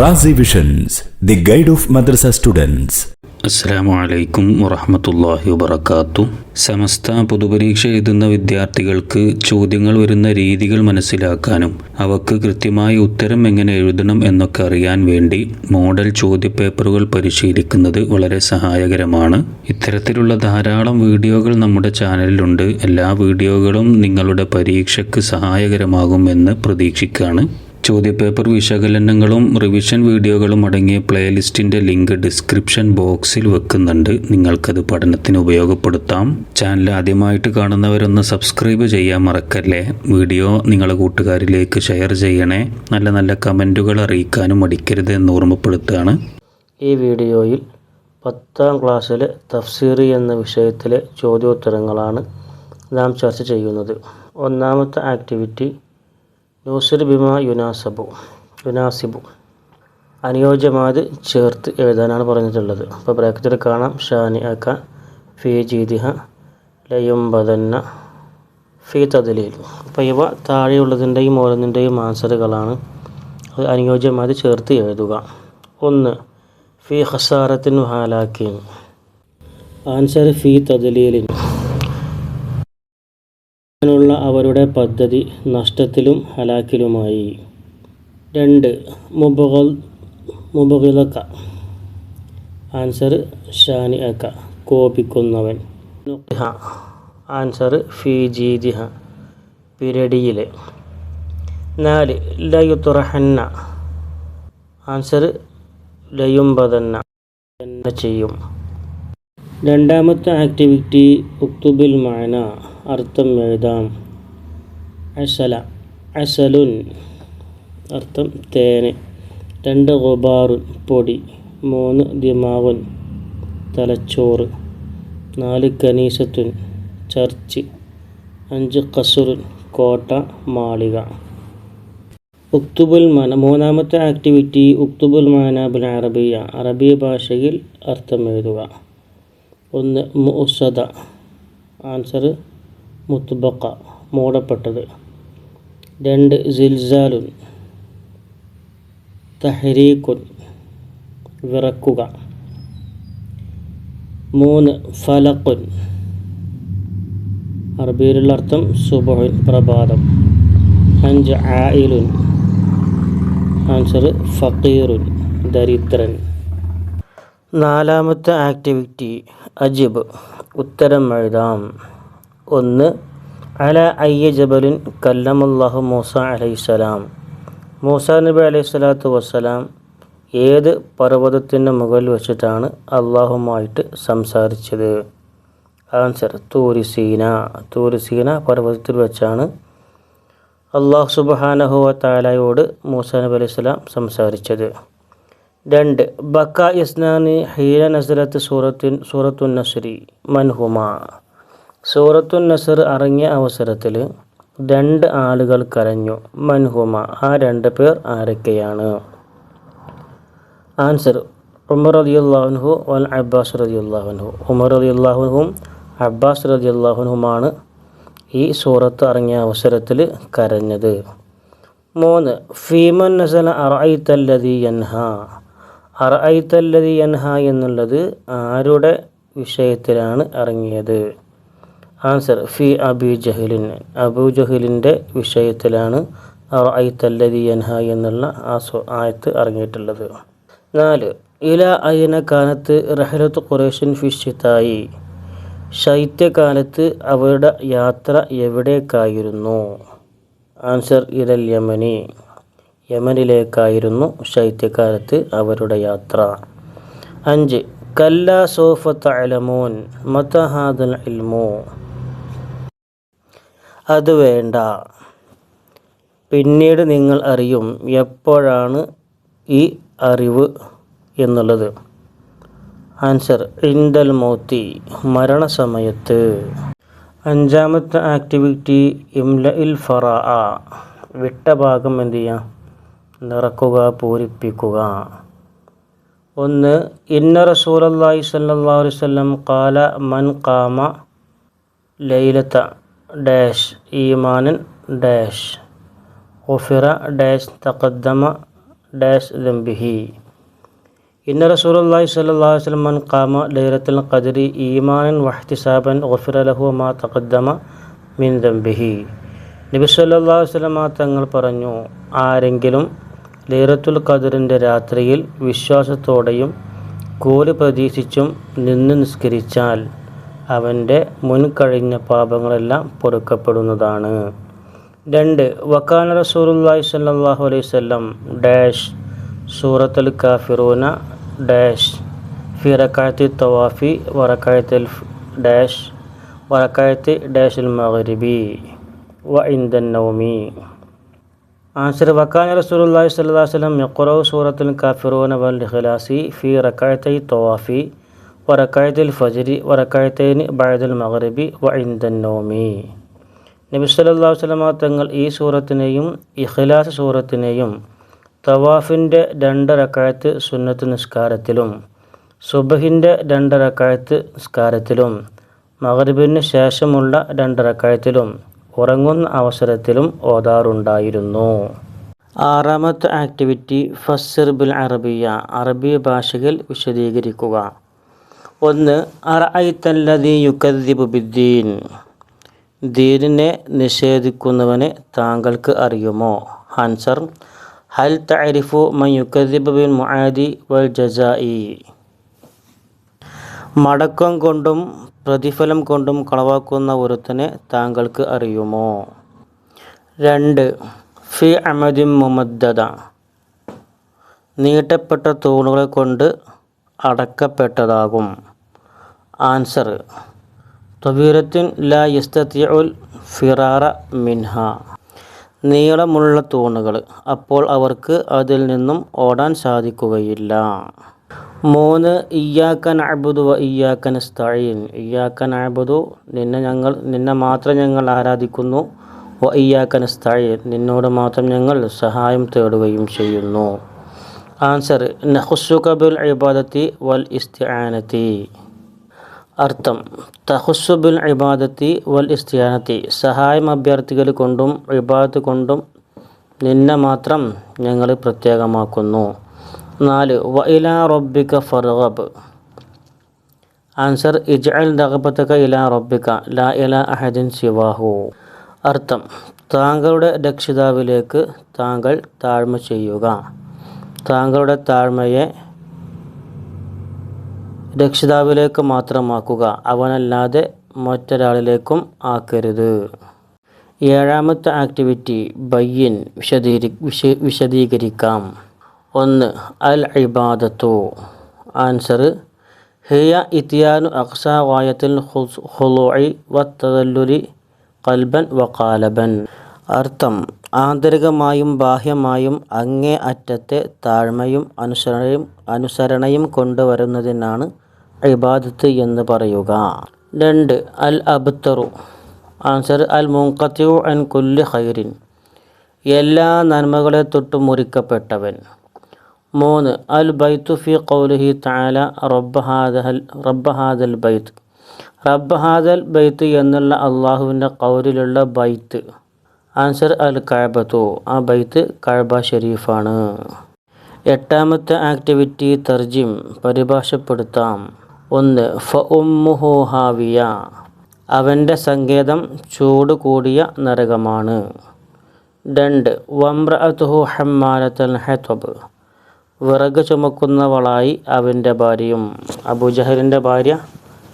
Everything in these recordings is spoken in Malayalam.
Razi visions the guide of madrasa students അസ്സാമു വറഹമത്തല്ലാഹി വബർക്കാത്തു സമസ്ത പൊതുപരീക്ഷ എഴുതുന്ന വിദ്യാർത്ഥികൾക്ക് ചോദ്യങ്ങൾ വരുന്ന രീതികൾ മനസ്സിലാക്കാനും അവക്ക് കൃത്യമായി ഉത്തരം എങ്ങനെ എഴുതണം എന്നൊക്കെ അറിയാൻ വേണ്ടി മോഡൽ ചോദ്യപേപ്പറുകൾ പരിശീലിക്കുന്നത് വളരെ സഹായകരമാണ്. ഇത്തരത്തിലുള്ള ധാരാളം വീഡിയോകൾ നമ്മുടെ ചാനലിലുണ്ട്. എല്ലാ വീഡിയോകളും നിങ്ങളുടെ പരീക്ഷയ്ക്ക് സഹായകരമാകുമെന്ന് പ്രതീക്ഷിക്കുകയാണ് ചോദ്യപേപ്പർ വിശകലനങ്ങളും റിവിഷൻ വീഡിയോകളും അടങ്ങിയ പ്ലേലിസ്റ്റിന്റെ ലിങ്ക് ഡിസ്ക്രിപ്ഷൻ ബോക്സിൽ വെക്കുന്നുണ്ട്. നിങ്ങൾക്കത് പഠനത്തിന് ഉപയോഗപ്പെടുത്താം. ചാനൽ ആദ്യമായിട്ട് കാണുന്നവരൊന്ന് സബ്സ്ക്രൈബ് ചെയ്യാൻ മറക്കല്ലേ? വീഡിയോ നിങ്ങളെ കൂട്ടുകാരിലേക്ക് ഷെയർ ചെയ്യണേ. നല്ല നല്ല കമന്റുകൾ അറിയിക്കാനും മടിക്കരുത് എന്ന് ഓർമ്മപ്പെടുത്തുകയാണ്. ഈ വീഡിയോയിൽ പത്താം ക്ലാസ്സിലെ തഫ്സീറി എന്ന വിഷയത്തിലെ ചോദ്യോത്തരങ്ങളാണ് നാം ചർച്ച ചെയ്യുന്നത്. ഒന്നാമത്തെ ആക്ടിവിറ്റി ന്യൂസിർ ബിമ യുനാസബു യുനാസിബു. അനുയോജ്യമായത് ചേർത്ത് എഴുതാനാണ് പറഞ്ഞിട്ടുള്ളത്. അപ്പോൾ ബ്രാക്കറ്റിൽ കാണാം. ഷാനി അക്ക ഫി ജീദിഹ ലയുംബദന്ന ഫി തദലീൽ. അപ്പോൾ ഇവ താഴെയുള്ളതിന്റെയും ഓരോന്നിന്റെയും ആൻസറുകളാണ്. അത് അനുയോജ്യമായത് ചേർത്ത് എഴുതുക. ഒന്ന് ഫി ഹസാറത്തിൻ ഹാലാക്കിൻ. ആൻസർ ഫി തദലീലിൻ. നുള്ള അവരുടെ പദ്ധതി നഷ്ടത്തിലും ഹലാക്കിലുമായി. രണ്ട് മുബഗൽ മുബഗിലക്ക. ആൻസർ ഷാനി അക്ക കോപിക്കുന്നവൻ. നുഖ്ഹ. ആൻസർ ഫി പിരടിയിൽ നാല് ലയുത്തുറഹന്ന ആൻസർ ലയുംബതന്ന ചെയ്യും? രണ്ടാമത്തെ ആക്ടിവിറ്റി ഉക്തുബിൽ മാന അർത്ഥം എഴുതാം. അസല അസലുൻ അർത്ഥം തേന്. രണ്ട് ഗുബാറുൻ പൊടി. മൂന്ന് ദിമാവുൻ തലച്ചോറ്. നാല് കനീസത്തുൻ ചർച്ച്. അഞ്ച് കസുറുൻ കോട്ട മാളിക. ഉക്തുബുൽ മന മൂന്നാമത്തെ ആക്ടിവിറ്റി ഉക്തുബുൽ മാനാബുൽ അറബിയ അറബി ഭാഷയിൽ അർത്ഥം എഴുതുക. ഒന്ന് മുസദ ആൻസർ മുത്തുബക്ക മൂടപ്പെട്ടത്. രണ്ട് സിൽസാലുൻ. തഹരീഖുൻ വിറക്കുക. മൂന്ന് ഫലക്കുൻ അറബിയിലുള്ള അർത്ഥം സുബഹുൻ പ്രഭാതം. അഞ്ച് ആയിലുൻ. ആൻസർ ഫക്കീറുൻ ദരിദ്രൻ. നാലാമത്തെ ആക്ടിവിറ്റി. അജിബ്. ഉത്തരം എഴുതാം. ഒന്ന് അല അയ്യ ജബലിൻ കല്ലമുല്ലാഹു മൂസ അലൈഹിസ്സലാം മൂസ നബി അലൈഹി സ്വലാത്തു വസ്സലാം ഏത് പർവതത്തിന്റെ മുകളിൽ വെച്ചിട്ടാണ് അള്ളാഹുമായിട്ട് സംസാരിച്ചത്? ആൻസർ തൂരിസീന തൂരിസീന പർവതത്തിൽ വെച്ചാണ് അള്ളാഹു സുബാനഹുവ താലായോട് മൂസ നബി അലൈഹി സ്വലാം സംസാരിച്ചത്. രണ്ട് ബക്ക ഇസ്നാനി ഹീന നസരത്ത് സൂറത്തുൻ സൂറത്തുൻ നസരി മൻഹുമ. സൂറത്തുൻ നസർ അറിഞ്ഞ അവസരത്തിൽ രണ്ട് ആളുകൾ കരഞ്ഞു. മൻഹുമ ആ രണ്ട് പേർ ആരൊക്കെയാണ്? ആൻസർ ഉമർ അള്ളാഹുൻഹു വൽ അബ്ബാസ് റതി അള്ളാഹുൻഹു ഉമർ അള്ളാഹുഹും അബ്ബാസ് റതി അള്ളാഹുൻഹുമാണ് ഈ സൂറത്ത് ഇറങ്ങിയ അവസരത്തിൽ കരഞ്ഞത്. മൂന്ന് ഫീമൻ നസല അറൈത്തല്ലതി യൻഹ. അറൈത്തല്ലതി അൻഹ എന്നുള്ളത് ആരുടെ വിഷയത്തിലാണ് ഇറങ്ങിയത് ആൻസർ ഫി അബി ജഹലിൻ. അബു ജഹലിന്റെ വിഷയത്തിലാണ് അറൈത്തല്ലതി അൻഹ എന്നുള്ള ആ ആയത്ത് ഇറങ്ങിയിട്ടുള്ളത് നാല് ഇല അയന കാലത്ത് റഹലത്ത് ഖുറേഷൻ ഫിഷിത്തായി ശൈത്യകാലത്ത് അവരുടെ യാത്ര എവിടേക്കായിരുന്നു? ആൻസർ ഇരൽ യമനി. യമനിലേക്കായിരുന്നു ശൈത്യകാലത്ത് അവരുടെ യാത്ര. അഞ്ച് കല്ല സോഫ തലമോൻ മതഹാദൽ ഇൽമോ. അത് വേണ്ട. പിന്നീട് നിങ്ങൾ അറിയും എപ്പോഴാണ് ഈ അറിവ് എന്നുള്ളത്. ആൻസർ ഇൻഡൽ മോത്തി മരണസമയത്ത്. അഞ്ചാമത്തെ ആക്ടിവിറ്റി ഇംല ഇൽ ഫറ വിട്ട ഭാഗം എന്ത് ചെയ്യാം? നിറക്കുക പൂരിപ്പിക്കുക. ഒന്ന് ഇന്ന റസൂലല്ലാഹി അലൈഹി വസല്ലം കാല മൻ കാമ ലൈലത്ത ഡാഷ് ഈമാനൻ ഡാഷ്. ഒഫിറ ഡാഷ് തഖദ്ദമ ഡാഷ് ദംബിഹി. ഇന്ന അലൈഹി വസല്ലം മൻ ഖാമ ലൈലത്തുൽ ഖദ്രി ഈമാനൻ വഹ്തിസാബൻ ഒഫിറ ലഹു മാ തഖദ്ദമ മിൻ ദംബിഹി. നബി വസല്ലം തങ്ങൾ പറഞ്ഞു ആരെങ്കിലും ലൈലത്തുൽ ഖദറിന്റെ രാത്രിയിൽ വിശ്വാസത്തോടെയും കൂലി പ്രതീക്ഷിച്ചും നിന്ന് നിസ്കരിച്ചാൽ അവന്റെ മുൻകഴിഞ്ഞ പാപങ്ങളെല്ലാം പൊറുക്കപ്പെടുന്നതാണ്. രണ്ട് വക്കാന റസൂലുള്ളാഹി സല്ലാഹു അലൈഹി വസല്ലം ഡാഷ് സൂറത്തുൽ കാഫിറൂന ഡാഷ് ഫിറക്കായത്തി തവാഫി വറക്കായത്തിൽ ഡാഷ് വറക്കായത്തി ഡാഷിൽ മഹരിബി വ ഇന്ദൻ നൗമി. ആൻസർ വക്കാൻ സ്വല്ലല്ലാഹു അലൈഹി വസല്ലം യഖറഉ സൂറത്തുൽ കാഫിറൂന വൽ ഇഖ്ലാസി ഫി റക്കായത്തി തവാഫി വറക്കായത്തിൽ ഫജരി വറക്കായത്തൈനി ബഅദൽ മഗ്രിബി വ ഇന്ദൻ നൗമി നബി സല്ലാ വസ്ലമ തങ്ങൾ ഈ സൂറത്തിനെയും ഇഖ്ലാസ് സൂറത്തിനെയും തവാഫിന്റെ രണ്ട് റക്കായത്ത് സുന്നത്ത് നിസ്കാരത്തിലും സുബഹിന്റെ രണ്ട് റക്കായത്ത് നിസ്കാരത്തിലും മഗ്രിബിന് ശേഷമുള്ള രണ്ട് റക്കായത്തിലും ഉറങ്ങുന്ന അവസരത്തിലും ഓതാറുണ്ടായിരുന്നു. ആറാമത്തെ ആക്ടിവിറ്റി ഫസ്സിർബുൽ അറബിയ അറബി ഭാഷയിൽ വിശദീകരിക്കുക. ഒന്ന് ബിദ്ദീൻ. ദീനിനെ നിഷേധിക്കുന്നവനെ താങ്കൾക്ക് അറിയുമോ? ഹൻസർ ഹൽ തരിഫു മൻ ബിൽ മുആദി വൽ ജസായി മടക്കം കൊണ്ടും പ്രതിഫലം കൊണ്ടും കളവാക്കുന്ന ഒരുത്തനെ താങ്കൾക്ക് അറിയുമോ? രണ്ട് ഫി അമദിൻ മുമദ്ദത നീട്ടപ്പെട്ട തൂണുകളെ കൊണ്ട് അടക്കപ്പെട്ടതാകും. ആൻസർ തൊബീരത്തിൻ ലാ യസ്തത്തിയുൽ ഫിറാറ മിൻഹ. നീളമുള്ള തൂണുകൾ അപ്പോൾ അവർക്ക് അതിൽ നിന്നും ഓടാൻ സാധിക്കുകയില്ല. മൂന്ന് ഇയ്യാക്കൻ അബുദു വ ഇയ്യാക്കൻ സ്തഴീൻ ഇയ്യാക്കൻ അബുദു നിന്നെ ഞങ്ങൾ നിന്നെ മാത്രം ഞങ്ങൾ ആരാധിക്കുന്നു. വ ഇയ്യാക്കൻ സ്തഴീൻ നിന്നോട് മാത്രം ഞങ്ങൾ സഹായം തേടുകയും ചെയ്യുന്നു. ആൻസർ നഹുസു കബുൽ ഇബാദത്തി വൽ ഇസ്തിആനത്തി. അർത്ഥം തഹുസുബുൽ ഇബാദത്തി വൽ ഇസ്തിയാനത്തി സഹായം അഭ്യർത്ഥികൾ കൊണ്ടും ഇബാദത്ത് കൊണ്ടും നിന്നെ മാത്രം ഞങ്ങൾ പ്രത്യേകമാക്കുന്നു. നാല് വ റബ്ബിക ഫർഗബ്. ആൻസർ ഇജ്അൽ ദഗബത്തക ഇല റബ്ബിക ലാ ഇല അഹദിൻ സിവാഹു. അർത്ഥം താങ്കളുടെ രക്ഷിതാവിലേക്ക് താങ്കൾ താഴ്മ ചെയ്യുക. താങ്കളുടെ താഴ്മയെ രക്ഷിതാവിലേക്ക് മാത്രമാക്കുക. അവനല്ലാതെ മറ്റൊരാളിലേക്കും ആക്കരുത്. ഏഴാമത്തെ ആക്ടിവിറ്റി ബയ്യൻ വിശദീകരി വിശ വിശദീകരിക്കാം. ഒന്ന് അൽ ഇബാദത്തു ആൻസർ ഹിയ ഇത്തിയാനു അക്സ വായത്തിൽ ഹുലുഇ വത്തതല്ലുരി കൽബൻ വക്കാലബൻ അർത്ഥം ആന്തരികമായും ബാഹ്യമായും അങ്ങേ അറ്റത്തെ താഴ്മയും അനുസരണയും അനുസരണയും കൊണ്ടുവരുന്നതിനാണ് ഇബാദത്ത് എന്ന് പറയുക. രണ്ട് അൽ അബ്തറു ആൻസർ അൽ മുങ്കത്യു അൻ കുല്ലി ഹൈറിൻ എല്ലാ നന്മകളെ തൊട്ടും മുറിക്കപ്പെട്ടവൻ. മൂന്ന് അൽ ബൈത്തു ഫി ഖൗലിഹി താല റബ്ബ ഹാദൽ റബ്ബ ഹാദൽ ബൈത്ത്. റബ്ബ ഹാദൽ ബൈത്ത് എന്നുള്ള അള്ളാഹുവിന്റെ കൗരിലുള്ള ബൈത്ത്. ആൻസർ അൽ കഴബത്തു ആ ബൈത്ത് കഴബ ഷെരീഫാണ്. എട്ടാമത്തെ ആക്ടിവിറ്റി തർജിം പരിഭാഷപ്പെടുത്താം. ഒന്ന് ഫ ഹാവിയ. അവന്റെ സങ്കേതം ചൂട് കൂടിയ നരകമാണ്. രണ്ട് വമ്രഅത്തുഹു ഹമ്മാലത്തൽ ഹെത്വബ് വിറക് ചുമക്കുന്നവളായി അവന്റെ ഭാര്യയും അബുജഹലിന്റെ ഭാര്യ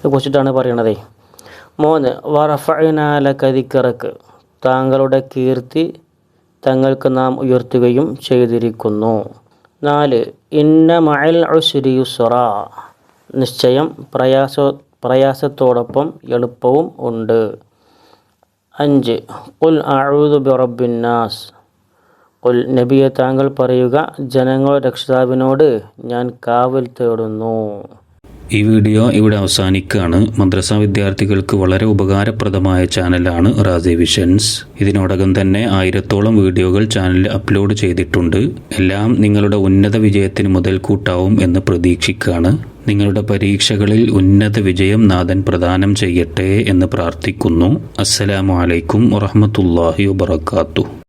കുറിച്ചിട്ടാണ് പറയണതേ. മൂന്ന് വറഫനാല കരിക്കിറക്ക് താങ്കളുടെ കീർത്തി തങ്ങൾക്ക് നാം ഉയർത്തുകയും ചെയ്തിരിക്കുന്നു. നാല് ഇന്ന മഅൽ ഉസ്രി യുസ്റ. നിശ്ചയം പ്രയാസ പ്രയാസത്തോടൊപ്പം എളുപ്പവും ഉണ്ട്. അഞ്ച് ഉൽ അഊദു ബിറബിന്നാസ് കുൽ നബിയെ താങ്കൾ പറയുക ജനങ്ങൾ രക്ഷിതാവിനോട് ഞാൻ കാവൽ തേടുന്നു. ഈ വീഡിയോ ഇവിടെ അവസാനിക്കുകയാണ്. മദ്രസ വിദ്യാർത്ഥികൾക്ക് വളരെ ഉപകാരപ്രദമായ ചാനലാണ് റാസി വിഷൻസ്. ഇതിനോടകം തന്നെ ആയിരത്തോളം വീഡിയോകൾ ചാനലിൽ അപ്ലോഡ് ചെയ്തിട്ടുണ്ട്. എല്ലാം നിങ്ങളുടെ ഉന്നത വിജയത്തിന് മുതൽക്കൂട്ടാവും എന്ന് പ്രതീക്ഷിക്കുകയാണ്. നിങ്ങളുടെ പരീക്ഷകളിൽ ഉന്നത വിജയം നാഥൻ പ്രദാനം ചെയ്യട്ടെ എന്ന് പ്രാർത്ഥിക്കുന്നു. അസ്സലാമു അലൈക്കും വറഹമത്തല്ലാഹി വബർക്കാത്തു